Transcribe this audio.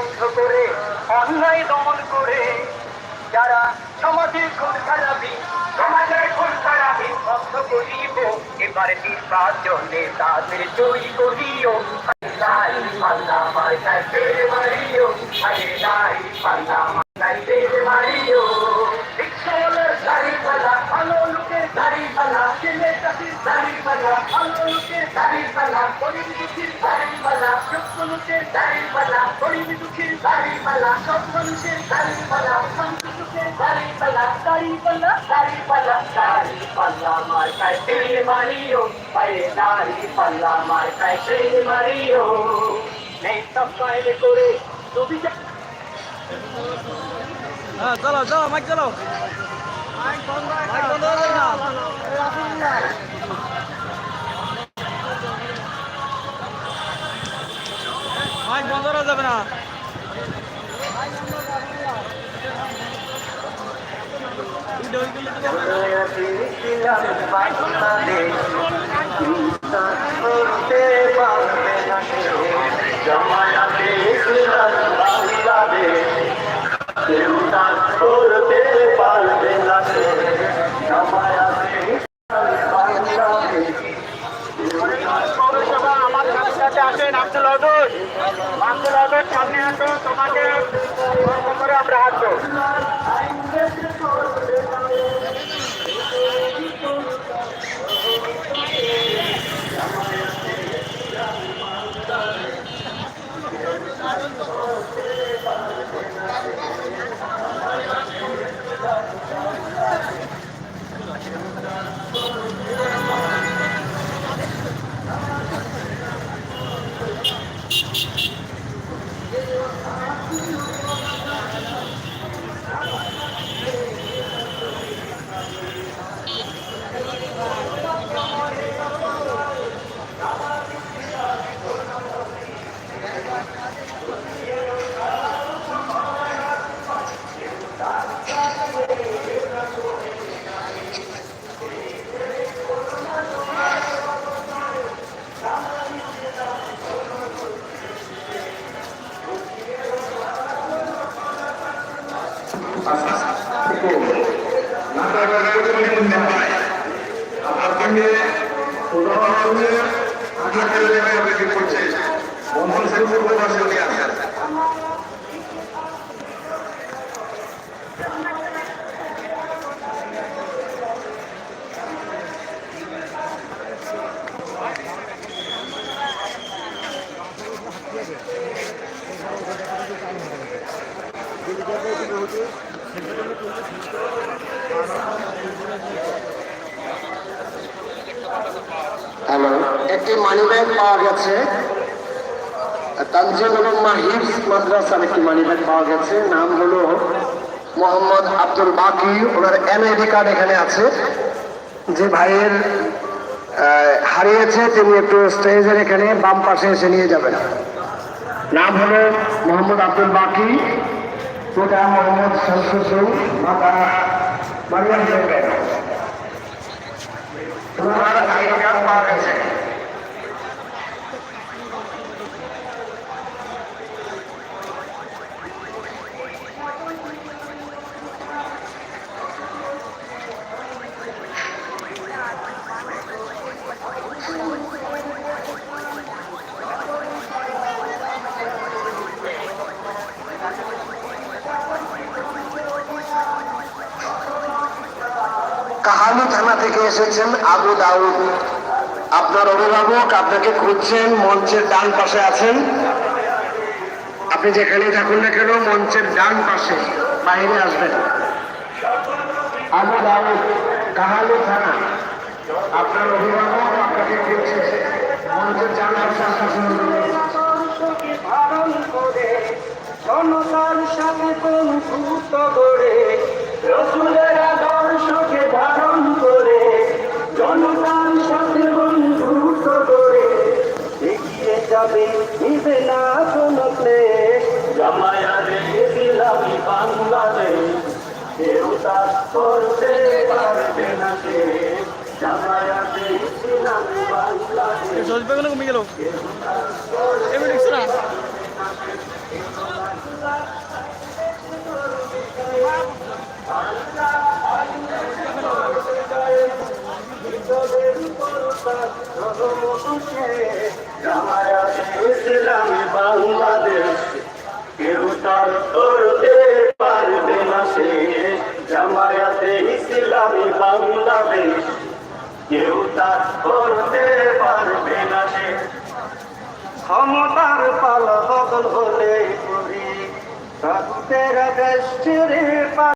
বন্ধ করে, অন্যায় দমন করে, যারা সমাজের খুন খারাপি, সমাজের খুন খারাপি বন্ধ করিব। এবারে নির্বাচনে তাদের জয়ী করিও আল্লাহ মার্কায় ফেরে মারিও আরে লাই পাল্লা পালা গরিব দুঃখীর দাড়ি পালা সব মানুষের দাড়ি পালা শান্ত সুখের দাড়ি পালা দাড়ি পালা দাড়ি পালা দাড়ি পাল্লা মার্কায় ফেরে মারিও আরে দাড়ি পাল্লা মার্কায় ফেরে মারিও নেই সব কায়দে করে তুমি হ্যাঁ চলো চলো মাইক চলো মাইক বন্ধ হয়ে যাবে না মাইক বন্ধ করা যাবে না ভিডিও গুলো তো বন্ধ পৌরসভা আমার কাছে কাছে আসেন আব্দুল হদুর আব্দুল হদুর সামনে আসো তোমাকে কর্ম সঙ্গে উদাহরণ আপনাকে করছে বন্ধন সেতু প্রবাসী উনি হ্যালো একটি মানি ব্যাগ পাওয়া গেছে। তানজিম এবং মাহিব মাদ্রাসার একটি মানি ব্যাগ পাওয়া গেছে। নাম হলো মোহাম্মদ আব্দুল বাকি। ওনার এনআইডি কার্ড এখানে আছে। যে ভাইয়ের হারিয়েছে, তিনি একটু স্টেজের এখানে বাম পাশে এসে নিয়ে যাবেন। নাম হলো মোহাম্মদ আব্দুল বাকি। পিতা মোহাম্মদ শামসুল মাতা মারিয়াম কাহালু থানা থেকে এসেছেন আবু দাউদ। আপনার অভিভাবক আপনাকে খুঁজছেন, মঞ্চের ডান পাশে আছেন। আপনি যেখানে থাকুন না কেন, মঞ্চের ডান পাশে, বাইরে আসবেন। আবু দাউদ কাহালু থানা। আপনার অভিভাবক আপনাকে খুঁজছে মঞ্চের ডান পাশে করে জনতার সাথে বন্ধুত্ব গড়ে, রসুলের যাবে নিবে না কোনো ক্লেশ জামায়াতে ইসলামী বাংলাদেশ কেউ তার করতে পারবে না কে জামায়াতে ইসলামী বাংলাদেশ জজবে গেল। কমে গেল দেখছ না কেউ তার করতে পারবে না সে। ক্ষমতার পালা বদল হলে করি। রাখতে ছেড়ে